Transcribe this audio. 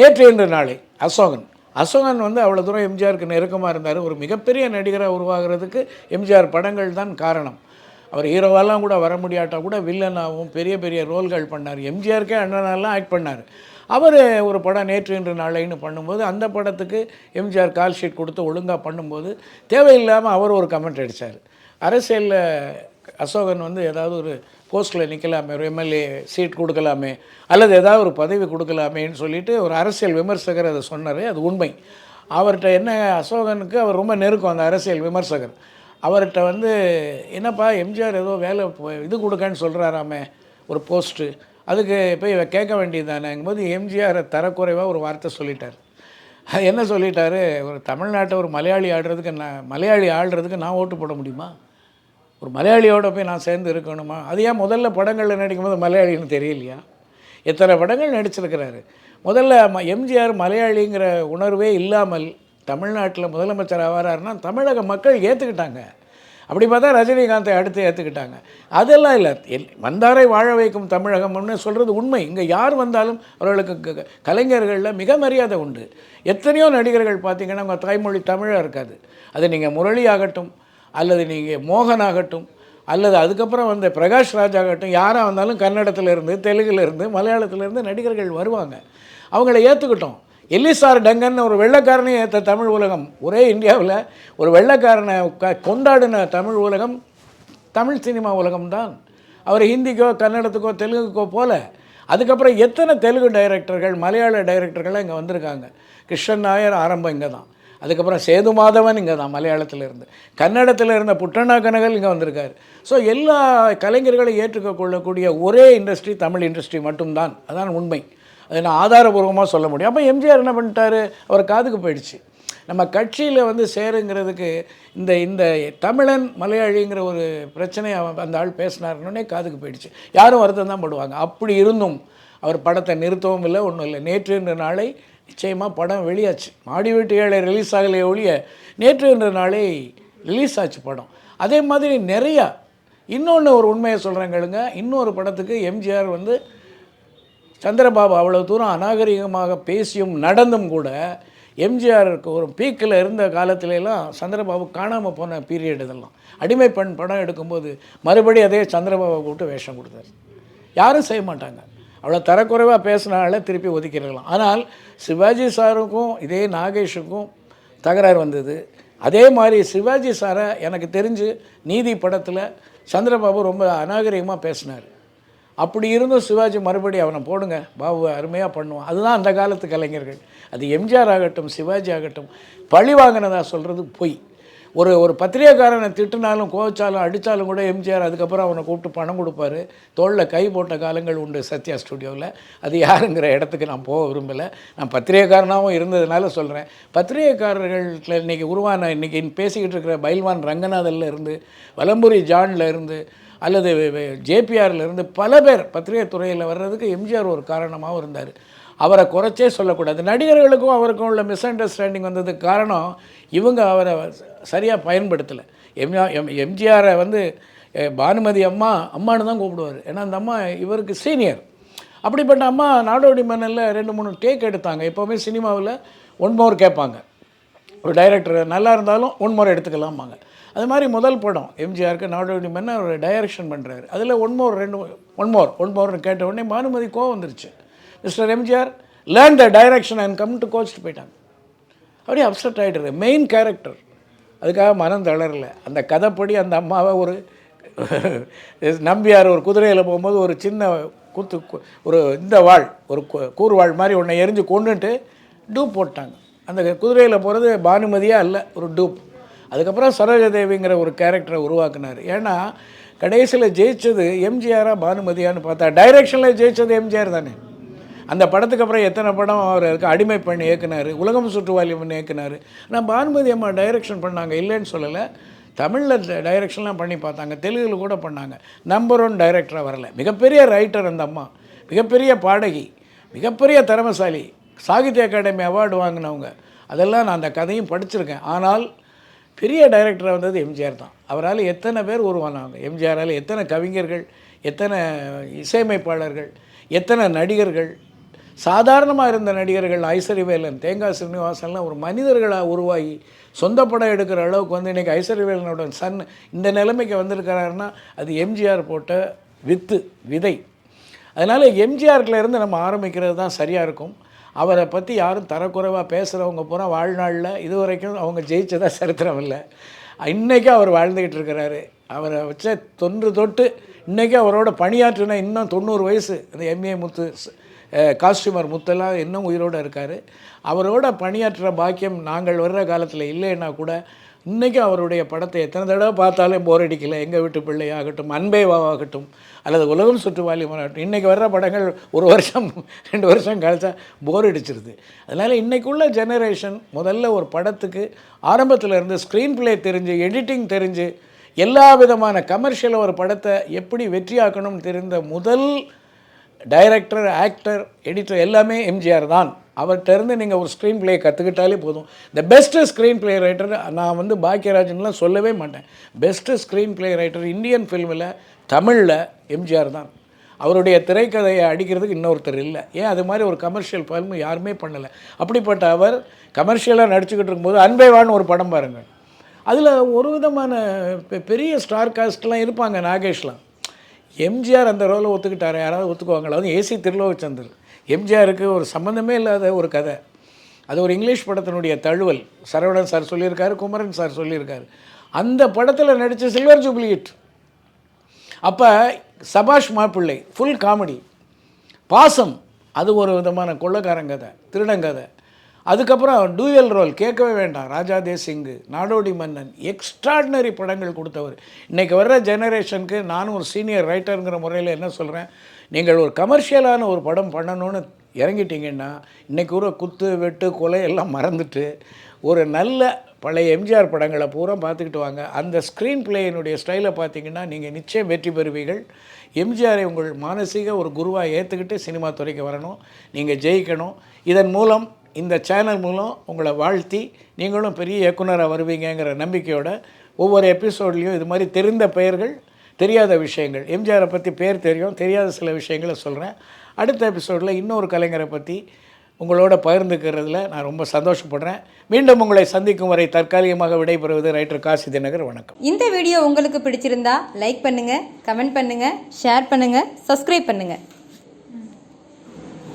நேற்று இன்று நாளை அசோகன். அசோகன் வந்து அவ்வளோ தூரம் எம்ஜிஆருக்கு நெருக்கமாக இருந்தார். ஒரு மிகப்பெரிய நடிகராக உருவாகிறதுக்கு எம்ஜிஆர் படங்கள் தான் காரணம். அவர் ஹீரோவெல்லாம் கூட வர முடியாட்டால் கூட வில்லனாகவும் பெரிய பெரிய ரோல்கள் பண்ணார். எம்ஜிஆருக்கே அண்ணனெல்லாம் ஆக்ட் பண்ணார். அவர் ஒரு படம் நேற்று இன்று நாளைன்னு பண்ணும்போது அந்த படத்துக்கு எம்ஜிஆர் கால் ஷீட் கொடுத்து ஒழுங்காக பண்ணும்போது தேவையில்லாமல் அவர் ஒரு கமெண்ட் அடித்தார் அரசியலில் அசோகன் வந்து ஏதாவது ஒரு போஸ்ட்டில் நிற்கலாமே ஒரு எம்எல்ஏ சீட் கொடுக்கலாமே அல்லது ஏதாவது ஒரு பதவி கொடுக்கலாமேன்னு சொல்லிட்டு ஒரு அரசியல் விமர்சகர் அதை சொன்னார். அது உண்மை. அவர்கிட்ட என்ன அசோகனுக்கு அவர் ரொம்ப நெருக்கம் அந்த அரசியல் விமர்சகர். அவர்கிட்ட வந்து என்னப்பா எம்ஜிஆர் ஏதோ வேலை இது கொடுக்கன்னு சொல்கிறாராமே ஒரு போஸ்ட்டு. அதுக்கு போய் கேட்க வேண்டியது போது எம்ஜிஆரை தரக்குறைவாக ஒரு வார்த்தை சொல்லிட்டார். என்ன சொல்லிட்டாரு ஒரு தமிழ்நாட்டை ஒரு மலையாளி ஆடுறதுக்கு நான் மலையாளி ஆடுறதுக்கு நான் ஓட்டு போட முடியுமா? ஒரு மலையாளியோட போய் நான் சேர்ந்து இருக்கணுமா? அது ஏன் முதல்ல படங்களில் நடிக்கும்போது மலையாளின்னு தெரியலையா? எத்தனை படங்கள் நடிச்சிருக்கிறாரு? முதல்ல ம- எம்ஜிஆர் மலையாளிங்கிற உணர்வே இல்லாமல் தமிழ்நாட்டில் முதலமைச்சர் ஆவாராருன்னா தமிழக மக்கள் ஏற்றுக்கிட்டாங்க அப்படி பார்த்தா ரஜினிகாந்தை அடுத்து ஏற்றுக்கிட்டாங்க அதெல்லாம் இல்லை. எல் வந்தாரை வாழ வைக்கும் தமிழகம்னு சொல்கிறது உண்மை. இங்கே யார் வந்தாலும் அவர்களுக்கு க- கலைஞர்களில் மிக மரியாதை உண்டு. எத்தனையோ நடிகர்கள் பார்த்திங்கன்னா உங்கள் தாய்மொழி தமிழாக இருக்காது. அது நீங்கள் முரளி ஆகட்டும் அல்லது நீங்கள் மோகன் ஆகட்டும் அல்லது அதுக்கப்புறம் வந்த பிரகாஷ் ராஜ் ஆகட்டும் யாராக வந்தாலும் கன்னடத்துலேருந்து தெலுங்குலேருந்து மலையாளத்துலேருந்து நடிகர்கள் வருவாங்க. அவங்கள ஏற்றுக்கிட்டோம் எல்லிசார் டங்கன் ஒரு வெள்ளக்காரனை ஏற்ற தமிழ் உலகம். ஒரே இந்தியாவில் ஒரு வெள்ளைக்காரனை க கொண்டாடின தமிழ் உலகம் தமிழ் சினிமா உலகம்தான். அவர் ஹிந்திக்கோ கன்னடத்துக்கோ தெலுங்குக்கோ போல. அதுக்கப்புறம் எத்தனை தெலுங்கு டைரக்டர்கள் மலையாள டைரக்டர்கள்லாம் இங்கே வந்திருக்காங்க. கிருஷ்ணன் நாயர் ஆரம்பம் இங்கே தான் அதுக்கப்புறம் சேது மாதவன் இங்கே தான் மலையாளத்தில் இருந்து. கன்னடத்தில் இருந்த புட்டண்ணா கனகல் இங்கே வந்திருக்காரு. ஸோ எல்லா கலைஞர்களையும் ஏற்றுக்கொள்ளக்கூடிய ஒரே இண்டஸ்ட்ரி தமிழ் இண்டஸ்ட்ரி மட்டும்தான். அதான் உண்மை. அதை நான் ஆதாரபூர்வமாக சொல்ல முடியும். அப்போ எம்ஜிஆர் என்ன பண்ணிட்டாரு? அவர் காதுக்கு போயிடுச்சு. நம்ம கட்சியில் வந்து சேருங்கிறதுக்கு இந்த இந்த தமிழன் மலையாளிங்கிற ஒரு பிரச்சனையை அவன் அந்த ஆள் பேசினாருன்னே காதுக்கு போயிடுச்சு. யாரும் வருத்தம் தான் படுவாங்க. அப்படி இருந்தும் அவர் படத்தை நிறுத்தவும் இல்லை ஒன்றும் இல்லை. நேற்று நாளை நிச்சயமாக படம் வெளியாச்சு. மாடி வீட்டு ஏழை ரிலீஸ் ஆகலையே ஒழிய நேற்று என்ற நாளே ரிலீஸ் ஆச்சு படம். அதே மாதிரி நிறையா இன்னொன்று ஒரு உண்மையை சொல்கிறேங்களுங்க இன்னொரு படத்துக்கு எம்ஜிஆர் வந்து சந்திரபாபு அவ்வளோ தூரம் அநாகரிகமாக பேசியும் நடந்தும் கூட எம்ஜிஆருக்கு ஒரு பீக்கில் இருந்த காலத்துல சந்திரபாபு காணாமல் போன பீரியட் இதெல்லாம். அடிமை பெண் படம் எடுக்கும்போது மறுபடியும் அதே சந்திரபாபு கூப்பிட்டு வேஷம் கொடுத்தாரு. யாரும் செய்ய மாட்டாங்க. அவ்வளோ தரக்குறைவாக பேசினால திருப்பி ஒதுக்கிடலாம். ஆனால் சிவாஜி சாருக்கும் இதே நாகேஷுக்கும் தகராறு வந்தது. அதே மாதிரி சிவாஜி சாரை எனக்கு தெரிஞ்சு நீதி படத்தில் சந்திரபாபு ரொம்ப அநாகரிகமாக பேசினார். அப்படி இருந்தும் சிவாஜி மறுபடியும் அவனை போடுங்க பாபு அருமையாக பண்ணுவான். அதுதான் அந்த காலத்து கலைஞர்கள். அது எம்ஜிஆர் ஆகட்டும் சிவாஜி ஆகட்டும் பழி வாங்கினதா சொல்கிறது பொய். ஒரு ஒரு பத்திரிகைக்காரனை திட்டினாலும் கோவிச்சாலும் அடித்தாலும் கூட எம்ஜிஆர் அதுக்கப்புறம் அவனை கூப்பிட்டு பணம் கொடுப்பாரு. தோளில் கை போட்ட காலங்கள் உண்டு சத்யா ஸ்டுடியோவில் அது யாருங்கிற இடத்துக்கு நான் போக விரும்பலை. நான் பத்திரிகைக்காரனாகவும் இருந்ததுனால சொல்கிறேன் பத்திரிகைக்காரர்கள்ல இன்றைக்கி உருவான இன்றைக்கி பேசிக்கிட்டு இருக்கிற பைல்வான் ரங்கநாதனில் இருந்து வலம்புரி ஜான்ல இருந்து அல்லது ஜேபிஆர்ல இருந்து பல பேர் பத்திரிகை துறையில் வர்றதுக்கு எம்ஜிஆர் ஒரு காரணமாகவும் இருந்தார். அவரை குறைச்சே சொல்லக்கூடாது. நடிகர்களுக்கும் அவருக்கும் உள்ள மிஸ் அண்டர்ஸ்டாண்டிங் வந்ததுக்கு காரணம் இவங்க அவரை சரியாக பயன்படுத்தலை. எம்ஜிஆர் எம் எம்ஜிஆரை வந்து பானுமதி அம்மா அம்மானு தான் கூப்பிடுவார். ஏன்னா அந்த அம்மா இவருக்கு சீனியர் அப்படிப்பட்ட அம்மா நாடோடி மன்னனில் ரெண்டு மூணு டேக் எடுத்தாங்க. எப்போவுமே சினிமாவில் ஒன் மோர் கேட்பாங்க. ஒரு டைரக்டர் நல்லா இருந்தாலும் ஒன் மோர் எடுத்துக்கலாமாங்க அது மாதிரி முதல் படம் எம்ஜிஆருக்கு நாடோடி மன்ன ஒரு டைரக்ஷன் பண்ணுறாரு அதில் ஒன் மோர் ரெண்டு ஒன் மோர் ஒன் மோர்னு கேட்ட உடனே பானுமதி கோவம் வந்துருச்சு. Mister MGR learn the direction and come to கோச்சிட்டு போயிட்டாங்க. அப்படியே அப்செட் ஆகிடுறது மெயின் கேரக்டர் அதுக்காக மனம் தளரலை. அந்த கதைப்படி அந்த அம்மாவை ஒரு நம்பியார் ஒரு குதிரையில் போகும்போது ஒரு சின்ன குத்து கு- ஒரு இந்த வாழ் ஒரு கூறுவாள் மாதிரி ஒன்றை எரிஞ்சு கொண்டுட்டு டூப் போட்டாங்க. அந்த குதிரையில் போகிறது பானுமதியாக இல்லை ஒரு டூப். அதுக்கப்புறம் சரோஜதேவிங்கிற ஒரு கேரக்டரை உருவாக்குனார். ஏன்னா கடைசியில் ஜெயிச்சது எம்ஜிஆராக பானுமதியான்னு பார்த்தா டைரக்ஷனில் ஜெயிச்சது எம்ஜிஆர் தானே. அந்த படத்துக்கு அப்புறம் எத்தனை படம் அவர் இருக்குது அடிமை பெண் இயக்குனார் உலகம் சுற்றுவாலியம்னு இயக்குனார். நான் பானுமதி அம்மா டைரக்ஷன் பண்ணாங்க இல்லைன்னு சொல்லலை. தமிழில் டைரக்ஷன்லாம் பண்ணி பார்த்தாங்க தெலுங்கில் கூட பண்ணாங்க. நம்பர் ஒன் டைரக்டராக வரல. மிகப்பெரிய ரைட்டர் அந்த அம்மா. மிகப்பெரிய பாடகி மிகப்பெரிய திறமசாலி சாகித்ய அகாடமி அவார்டு வாங்கினவங்க. அதெல்லாம் நான் அந்த கதையும் படிச்சிருக்கேன். ஆனால் பெரிய டைரக்டராக வந்தது எம்ஜிஆர் தான். அவரால் எத்தனை பேர் உருவானாங்க? எம்ஜிஆரால் எத்தனை கவிஞர்கள் எத்தனை இசையமைப்பாளர்கள் எத்தனை நடிகர்கள் சாதாரணமாக இருந்த நடிகர்கள் ஐஸ்வர்யவேலன் தேங்காய் சீனிவாசன்லாம் ஒரு மனிதர்களாக உருவாகி சொந்த படம் எடுக்கிற அளவுக்கு வந்து இன்றைக்கி ஐஸ்வர்யவேலனோட சன் இந்த நிலைமைக்கு வந்திருக்கிறாருன்னா அது எம்ஜிஆர் போட்ட வித்து விதை. அதனால் எம்ஜிஆர்ல நம்ம ஆரம்பிக்கிறது தான் சரியாக இருக்கும். அவரை பற்றி யாரும் தரக்குறைவாக பேசுகிறவங்க பூரா வாழ்நாளில் இது வரைக்கும் அவங்க ஜெயிச்சதாக சரித்திரம் இல்லை இன்றைக்கும் அவர் வாழ்ந்துக்கிட்டு இருக்கிறாரு. அவரை வச்ச தொன்று தொட்டு இன்றைக்கி அவரோட பணியாற்றின இன்னும் தொண்ணூறு வயசு அந்த எம்ஏ முத்து காஸ்டியூமர் முத்தெல்லாம் இன்னும் உயிரோடு இருக்கார். அவரோட பணியாற்ற பாக்கியம் நாங்கள் வர்ற காலத்தில் இல்லைன்னா கூட இன்றைக்கும் அவருடைய படத்தை எத்தனை தடவை பார்த்தாலும் போர் அடிக்கல. எங்கள் வீட்டு பிள்ளையாகட்டும் அன்பே வாவாகட்டும் அல்லது உலகம் சுற்றுவாலியமாகட்டும் இன்றைக்கி வர்ற படங்கள் ஒரு வருஷம் ரெண்டு வருஷம் கழிச்சா போர் அடிச்சிருது. அதனால் இன்றைக்குள்ள ஜெனரேஷன் முதல்ல ஒரு படத்துக்கு ஆரம்பத்தில் இருந்து ஸ்க்ரீன் பிளே தெரிஞ்சு எடிட்டிங் தெரிஞ்சு எல்லா விதமான கமர்ஷியல் ஒரு படத்தை எப்படி வெற்றியாக்கணும்னு தெரிந்த முதல் டைரக்டர் ஆக்டர் எடிட்டர் எல்லாமே எம்ஜிஆர் தான். அவர்கிட்ட இருந்து நீங்கள் ஒரு ஸ்க்ரீன் பிளே கற்றுக்கிட்டாலே போதும். The best screen play writer நான் வந்து பாக்கியராஜன்லாம் சொல்லவே மாட்டேன். Best screen play writer Indian ஃபில்மில் தமிழில் எம்ஜிஆர் தான். அவருடைய திரைக்கதையை அடிக்கிறதுக்கு இன்னொருத்தர் இல்லை. ஏன்? அது மாதிரி ஒரு கமர்ஷியல் ஃபில்ம் யாருமே பண்ணலை. அப்படிப்பட்ட அவர் கமர்ஷியலாக நடிச்சுக்கிட்டு இருக்கும்போது அன்பைவான்னு ஒரு படம் பாருங்கள் அதில் ஒரு விதமான பெ- பெரிய ஸ்டார் காஸ்ட்லாம் இருப்பாங்க நாகேஷ்லாம். எம்ஜிஆர் அந்த ரோலை ஒத்துக்கிட்டார்? யாராவது ஒத்துக்குவாங்களா? அதுவும் ஏசி திருலோகச்சந்தர் எம்ஜிஆருக்கு ஒரு சம்மந்தமே இல்லாத ஒரு கதை. அது ஒரு இங்கிலீஷ் படத்தினுடைய தழுவல். சரவணன் சார் சொல்லியிருக்காரு குமரன் சார் சொல்லியிருக்காரு. அந்த படத்தில் நடித்த சில்வர் ஜூப்ளியட் அப்போ சபாஷ் மாப்பிள்ளை ஃபுல் காமெடி பாசம் அது ஒரு விதமான கொள்ளக்காரங்கதை திருடங்கதை அதுக்கப்புறம் டூயல் ரோல் கேட்கவே வேண்டாம். ராஜா தேசிங்கு நாடோடி மன்னன் எக்ஸ்ட்ராடினரி படங்கள் கொடுத்தவர். இன்றைக்கி வர்ற ஜெனரேஷனுக்கு நானும் ஒரு சீனியர் ரைட்டருங்கிற முறையில் என்ன சொல்கிறேன் நீங்கள் ஒரு கமர்ஷியலான ஒரு படம் பண்ணணும்னு இறங்கிட்டிங்கன்னா இன்றைக்கி ஒரு குத்து வெட்டு கொலை எல்லாம் மறந்துட்டு ஒரு நல்ல பழைய எம்ஜிஆர் படங்களை பூரா பார்த்துக்கிட்டு வாங்க. அந்த ஸ்க்ரீன் பிளேயினுடைய ஸ்டைலை பார்த்தீங்கன்னா நீங்கள் நிச்சயம் வெற்றி பெறுவீர்கள். எம்ஜிஆரை உங்கள் மானசீக ஒரு குருவாக ஏற்றுக்கிட்டு சினிமா துறைக்கு வரணும். நீங்கள் ஜெயிக்கணும். இதன் மூலம் இந்த சேனல் மூலம் உங்களை வாழ்த்தி நீங்களும் பெரிய இயக்குனராக வருவீங்கங்கிற நம்பிக்கையோட ஒவ்வொரு எபிசோட்லேயும் இது மாதிரி தெரிந்த பெயர்கள் தெரியாத விஷயங்கள் எம்ஜிஆரை பற்றி பேர் தெரியும் தெரியாத சில விஷயங்களை சொல்கிறேன் அடுத்த எபிசோடில் இன்னொரு கலைஞரை பற்றி உங்களோட பகிர்ந்துக்கிறதுல நான் ரொம்ப சந்தோஷப்படுறேன். மீண்டும் உங்களை சந்திக்கும் வரை தற்காலிகமாக விடைபெறுவது ரைட்டர் காசி தினகர். வணக்கம். இந்த வீடியோ உங்களுக்கு பிடிச்சிருந்தா லைக் பண்ணுங்கள் கமெண்ட் பண்ணுங்கள் ஷேர் பண்ணுங்கள் சப்ஸ்கிரைப் பண்ணுங்கள்